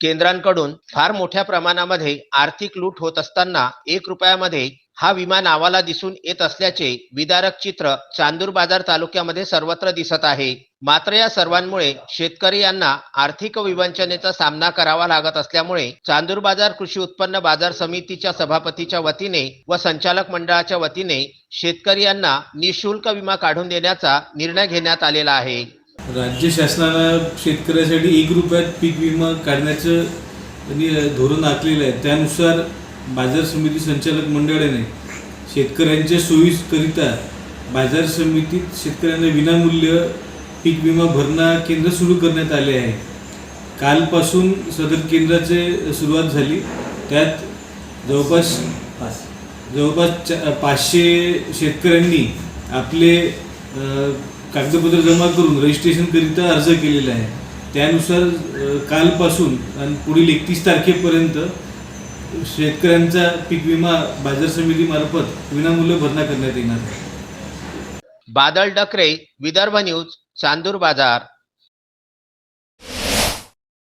केंद्रांकडून फार मोठ्या प्रमाणामध्ये आर्थिक लूट होत असताना एक रुपयामध्ये हा विमा नावाला दिसून येत असल्याचे विदारक चित्र चांदूर बाजार तालुक्यामध्ये सर्वत्र दिसत आहे. मात्र या सर्वांमुळे शेतकरी यांना आर्थिक विवंचनेचा सामना करावा लागत असल्यामुळे चांदूर बाजार कृषी उत्पन्न बाजार समितीच्या सभापतीच्या वतीने व संचालक मंडळाच्या वतीने शेतकरी यांना निशुल्क विमा काढून देण्याचा निर्णय घेण्यात आलेला आहे. राज्य शासनानं शेतकऱ्यासाठी एक रुपयात पीक विमा काढण्याचं त्यांनी धोरण आखलेलं आहे. त्यानुसार बाजार समिती संचालक मंडळाने शेतकऱ्यांच्या सोयीकरिता बाजार समितीत शेतकऱ्यांना विनामूल्य पीक विमा भरणा केंद्र सुरू करण्यात आले आहे. कालपासून सदर केंद्राचे सुरुवात झाली. त्यात जवळपास जवळपास पाचशे शेतकऱ्यांनी आपले कागदपत्र जमा करून रजिस्ट्रेशनकरिता अर्ज केलेला आहे. त्यानुसार कालपासून आणि पुढील एकतीस तारखेपर्यंत शेतकऱ्यांचा पीक विमा बाजार समितीमार्फत विनामूल्य भरणा करण्यात येणार बादल डकरे विदर्भ न्यूज चांदूर बाजार.